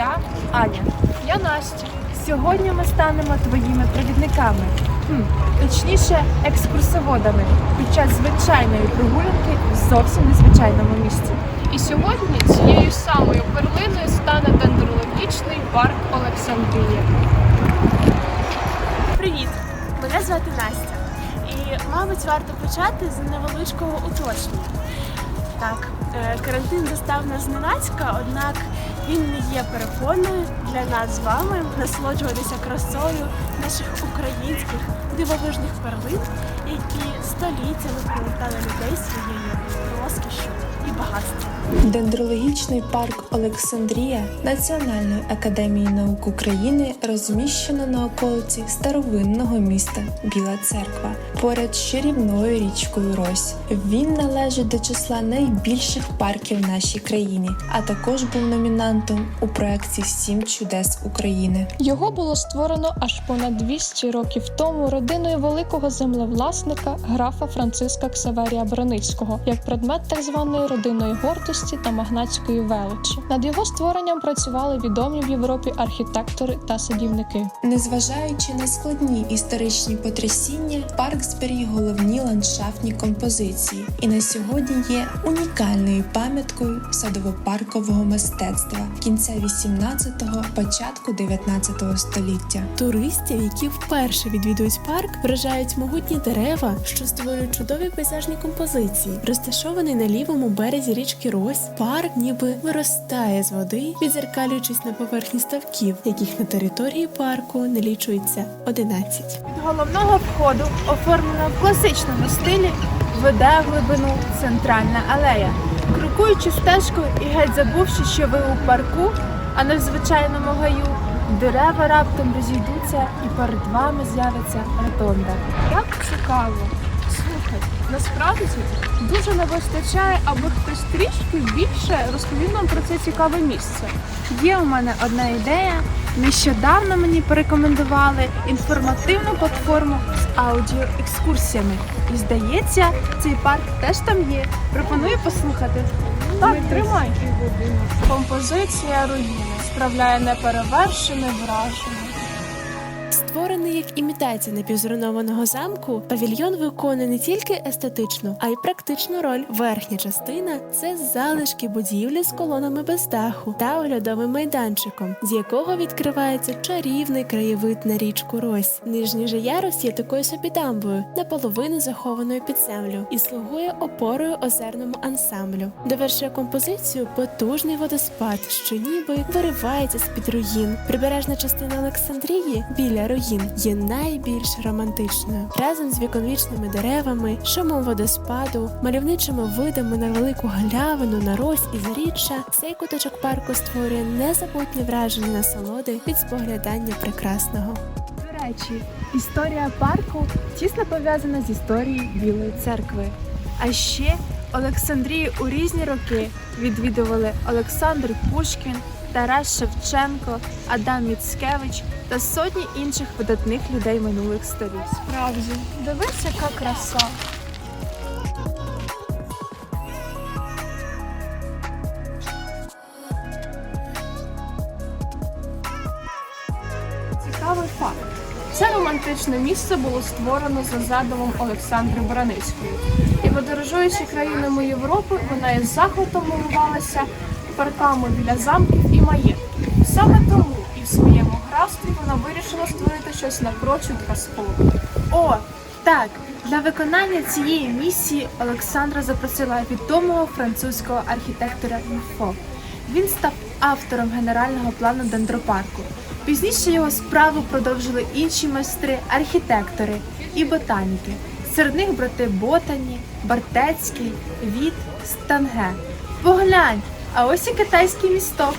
Я Аня. Я Настя. Сьогодні ми станемо твоїми провідниками, хм, точніше, екскурсоводами під час звичайної прогулянки в зовсім незвичайному місці. І сьогодні цією самою перлиною стане дендрологічний парк Олександрія. Привіт! Мене звати Настя. І, мабуть, варто почати з невеличкого уточнення. Так, е, карантин застав нас зненацька, однак він не є перепоною для нас з вами насолоджуватися красою наших українських дивовижних перлин, які століттями привертали людей своєю багатством. Дендрологічний парк Олександрія Національної академії наук України розміщено на околиці старовинного міста Біла Церква поряд з чарівною річкою Рось. Він належить до числа найбільших парків в нашій країні, а також був номінантом у проєкті Сім чудес України. Його було створено аж понад 200 років тому родиною великого землевласника графа Франциска Ксаверія Броницького як предмет так званої родинної гордості та магнатської величі. Над його створенням працювали відомі в Європі архітектори та садівники. Незважаючи на складні історичні потрясіння, парк зберіг головні ландшафтні композиції і на сьогодні є унікальною пам'яткою садово-паркового мистецтва кінця 18-го, початку 19-го століття. Туристів, які вперше відвідують парк, вражають могутні дерева, що створюють чудові пейзажні композиції. Розташований на лівому березі річки Рось, парк ніби виростає з води, відзеркалюючись на поверхні ставків, яких на території парку налічується 11. Від головного входу, оформлено в класичному стилі, веде в глибину центральна алея. Крокуючи стежкою і геть забувши, що ви у парку, а не в звичайному гаю, дерева раптом розійдуться і перед вами з'явиться ротонда. Як цікаво. Слухай, насправді дуже не вистачає, аби хтось трішки більше розповів нам про це цікаве місце. Є у мене одна ідея. Нещодавно мені порекомендували інформативну платформу з аудіоекскурсіями. І здається, цей парк теж там є. Пропоную послухати. Так, тримай. Композиція руїни справляє неперевершене враження. Створений як імітація напівзруйнованого замку, павільйон виконує не тільки естетичну, а й практичну роль. Верхня частина це залишки будівлі з колонами без даху та оглядовим майданчиком, з якого відкривається чарівний краєвид на річку Рось. Нижній же ярус є такою собі дамбою, наполовину захованою під землю, і слугує опорою озерному ансамблю. Довершує композицію потужний водоспад, що ніби виривається з під руїн. Прибережна частина Олександрії біля руїн є найбільш романтичною. Разом з віковічними деревами, шумом водоспаду, мальовничими видами на велику галявину, на рось і заріччя, цей куточок парку створює незабутнє враження насолоди від споглядання прекрасного. До речі, історія парку тісно пов'язана з історією Білої церкви. А ще Олександрію у різні роки відвідували Олександр Пушкін, Тарас Шевченко, Адам Міцкевич та сотні інших видатних людей минулих століть. Справді, дивись, яка краса. Цікавий факт. Це романтичне місце було створено за задумом Олександри Браницької. І подорожуючи країнами Європи, вона із захватом милувалася парками біля замків і маєтків. Саме тому і в своєму графстві вона вирішила створити щось напрочуд казкове. О, так, для виконання цієї місії Олександра запросила відомого французького архітектора Міфо. Він став автором генерального плану дендропарку. Пізніше його справу продовжили інші майстри, архітектори і ботаніки. Серед них брати Ботані, Бартецький, Віт, Станге. Поглянь, а ось і китайський місток.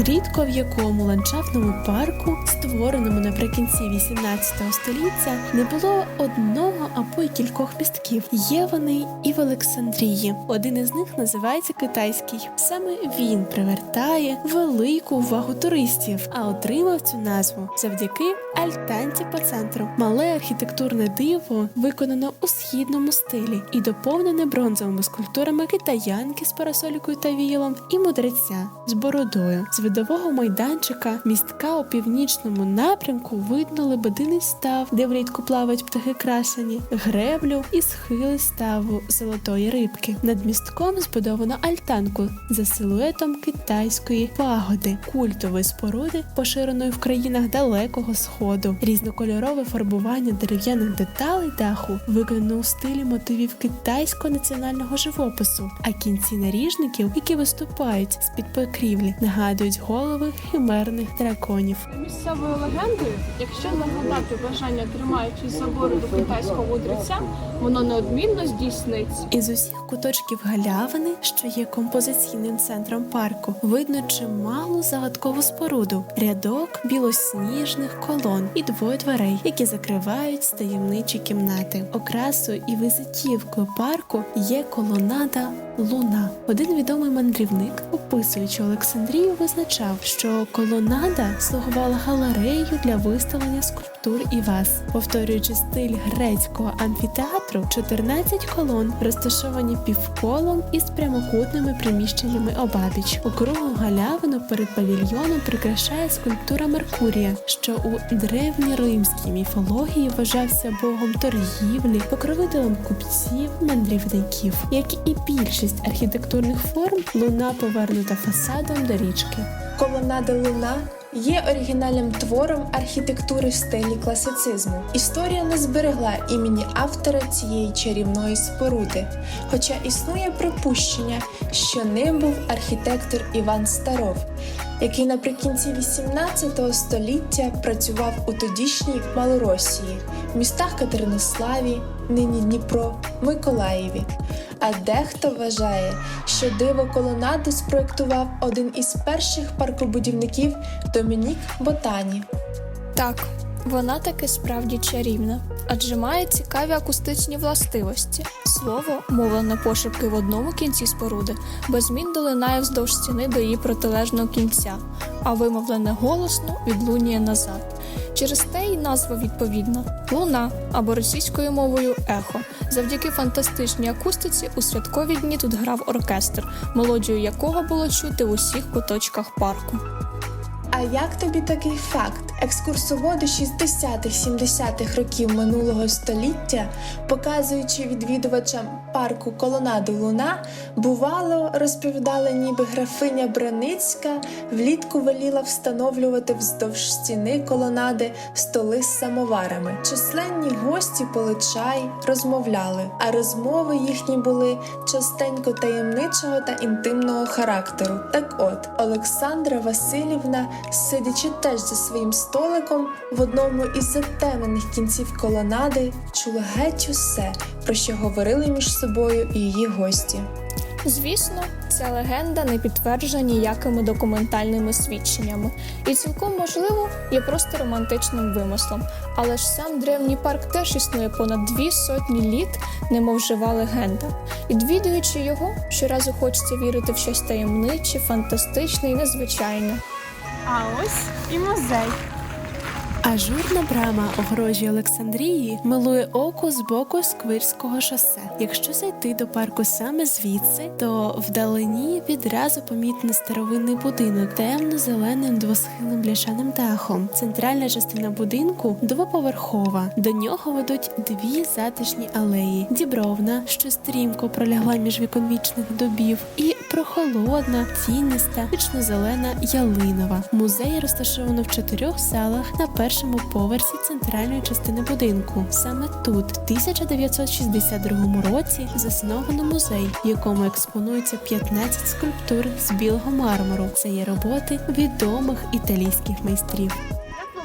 Рідко в якому ландшафтному парку, створеному наприкінці 18 століття, не було одного або й кількох містків. Є вони і в Олександрії. Один із них називається китайський. Саме він привертає велику увагу туристів, а отримав цю назву завдяки альтанці по центру. Мале архітектурне диво виконано у східному стилі і доповнене бронзовими скульптурами китаянки з парасолькою та віялом і мудреця з бородою. Видового майданчика містка у північному напрямку видно лебединий став, де влітку плавають птахи красені, греблю і схили ставу золотої рибки. Над містком збудовано альтанку за силуетом китайської пагоди, культової споруди, поширеної в країнах далекого сходу. Різнокольорове фарбування дерев'яних деталей даху виконано у стилі мотивів китайського національного живопису, а кінці наріжників, які виступають з під покрівлі, нагадують голови химерних драконів. Місцевою легендою, якщо нагадати бажання тримаючись за бороду китайського мудреця, воно неодмінно здійсниться. Із усіх куточків галявини, що є композиційним центром парку, видно чималу загадкову споруду, рядок білосніжних колон і двоє дверей, які закривають таємничі кімнати. Окрасою і визитівкою парку є колонада Луна. Один відомий мандрівник, описуючи Олександрію, визначав, що колонада слугувала галереєю для виставлення скульптур і ваз, повторюючи стиль грецького амфітеатру, 14 колон розташовані півколом із прямокутними приміщеннями обабіч. Округлу галявину перед павільйоном прикрашає скульптура Меркурія, що у древньоримській міфології вважався богом торгівлі, покровителем купців, мандрівників. Як і більшість архітектурних форм, луна повернута фасадом до річки. Колонада Луна є оригінальним твором архітектури в стилі класицизму. Історія не зберегла імені автора цієї чарівної споруди, хоча існує припущення, що ним був архітектор Іван Старов, який наприкінці 18 століття працював у тодішній Малоросії, містах Катеринославі, нині Дніпро, Миколаєві. А дехто вважає, що диво колонаду спроектував один із перших паркобудівників Домінік Ботані. Так, вона таки справді чарівна, адже має цікаві акустичні властивості. Слово, мовлене пошепки в одному кінці споруди, без змін долинає вздовж стіни до її протилежного кінця, а вимовлене голосно відлунює назад. Через те й назва відповідна луна або російською мовою ехо. Завдяки фантастичній акустиці у святкові дні тут грав оркестр, мелодію якого було чути в усіх куточках парку. Як тобі такий факт? Екскурсоводи 60-70-х років минулого століття, показуючи відвідувачам парку Колонаду Луна, бувало розповідали, ніби графиня Браницька влітку веліла встановлювати вздовж стіни колонади столи з самоварами. Численні гості пили чай, розмовляли, а розмови їхні були частенько таємничого та інтимного характеру. Так от, Олександра Васильівна, сидячи теж за своїм столиком в одному із затемнених кінців колонади, чула геть усе, про що говорили між собою і її гості. Звісно, ця легенда не підтверджена ніякими документальними свідченнями, і цілком можливо є просто романтичним вимислом. Але ж сам древній парк теж існує понад дві сотні літ, немов жива легенда. Відвідуючи його, щоразу хочеться вірити в щось таємниче, фантастичне і незвичайне. А ось і музей. Ажурна брама огорожі Олександрії милує око з боку Сквирського шосе. Якщо зайти до парку саме звідси, то вдалині відразу помітно старовинний будинок темно-зеленим двосхилим бляшаним дахом. Центральна частина будинку двоповерхова. До нього ведуть дві затишні алеї: дібровна, що стрімко пролягла між віконвічних дубів, і прохолодна, тіниста, вічно-зелена ялинова. Музей розташовано в чотирьох залах на першому поверсі центральної частини будинку. Саме тут, в 1962 році, засновано музей, в якому експонується 15 скульптур з білого мармуру. Це є роботи відомих італійських майстрів.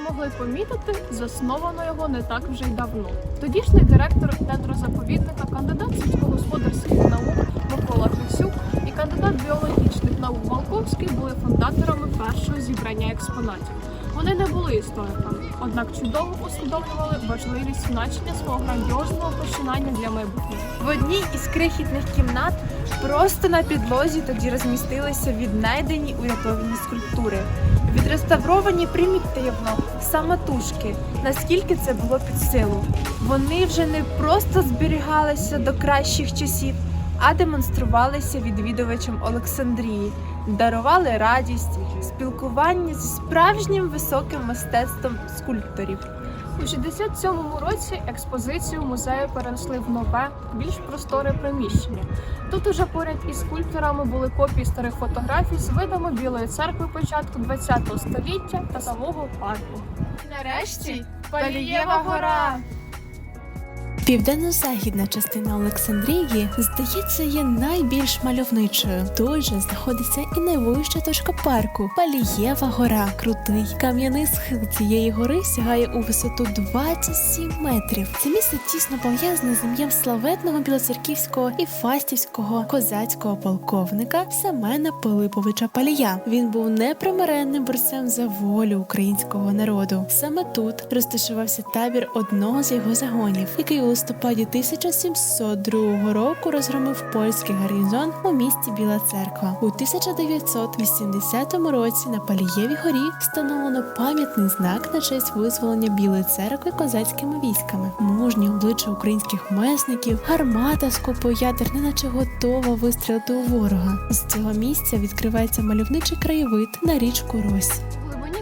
Могли помітити, засновано його не так вже й давно. Тодішній директор дендрозаповідника, кандидат сільськогосподарських наук Микола Борисюк і кандидат біологічних наук Малковський були фундаторами першого зібрання експонатів. Вони не були істориками, однак чудово усвідомлювали важливість значення свого грандіозного починання для майбутнього. В одній із крихітних кімнат просто на підлозі тоді розмістилися віднайдені урятовані скульптури, відреставровані примітивно, самотужки, наскільки це було під силу. Вони вже не просто зберігалися до кращих часів, а демонструвалися відвідувачам Олександрії, дарували радість, спілкування зі справжнім високим мистецтвом скульпторів. У 67-му році експозицію музею перенесли в нове, більш просторе приміщення. Тут уже поряд із скульпторами були копії старих фотографій з видами Білої церкви початку ХХ століття та самого парку. Нарешті Палієва гора! Південно-західна частина Олександрії, здається, є найбільш мальовничою. Тут же знаходиться і найвища точка парку Палієва гора. Крутий кам'яний схил цієї гори сягає у висоту 27 метрів. Це місце тісно пов'язане з ім'ям славетного білоцерківського і фастівського козацького полковника Семена Пилиповича Палія. Він був непримиренним борцем за волю українського народу. Саме тут розташувався табір одного з його загонів, який у листопаді 1702 року розгромив польський гарнізон у місті Біла Церква. У 1980 році на Палієвій горі встановлено пам'ятний знак на честь визволення Білої церкви козацькими військами. Мужні обличчя українських месників, гармата з купою ядер, неначе готова вистрілити у ворога. З цього місця відкривається мальовничий краєвид на річку Рось.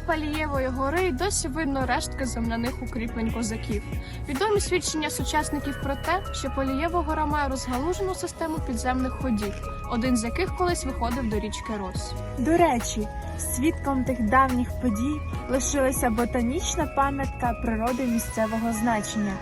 Палієвої гори й досі видно рештки земляних укріплень козаків. Відомі свідчення сучасників про те, що Палієва гора має розгалужену систему підземних ходів, один з яких колись виходив до річки Рос. До речі, свідком тих давніх подій лишилася ботанічна пам'ятка природи місцевого значення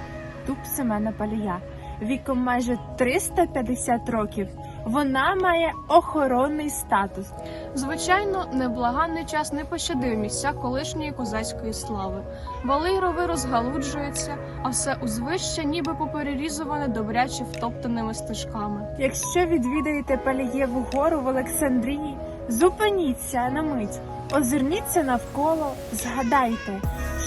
Дуб Семена Палія. Віком майже 350 років. Вона має охоронний статус. Звичайно, неблаганний час не пощадив місця колишньої козацької слави. Вали рови розгалуджуються, а все узвище ніби поперерізуване добряче втоптаними стежками. Якщо відвідаєте Палієву гору в Олександрії, зупиніться на мить, озирніться навколо, згадайте,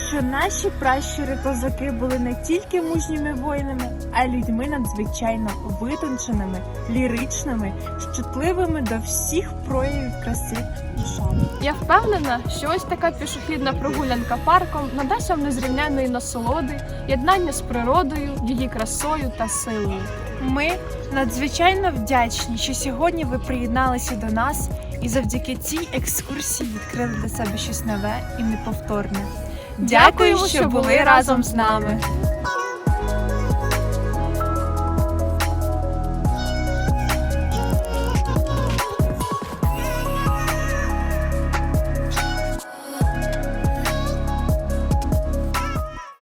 що наші пращури козаки були не тільки мужніми воїнами, а й людьми надзвичайно витонченими, ліричними, щутливими до всіх проявів краси і шану. Я впевнена, що ось така пішохідна прогулянка парком надасть вам незрівнянної насолоди, єднання з природою, її красою та силою. Ми надзвичайно вдячні, що сьогодні ви приєдналися до нас і завдяки цій екскурсії відкрили для себе щось нове і неповторне. Дякую, що були разом з нами.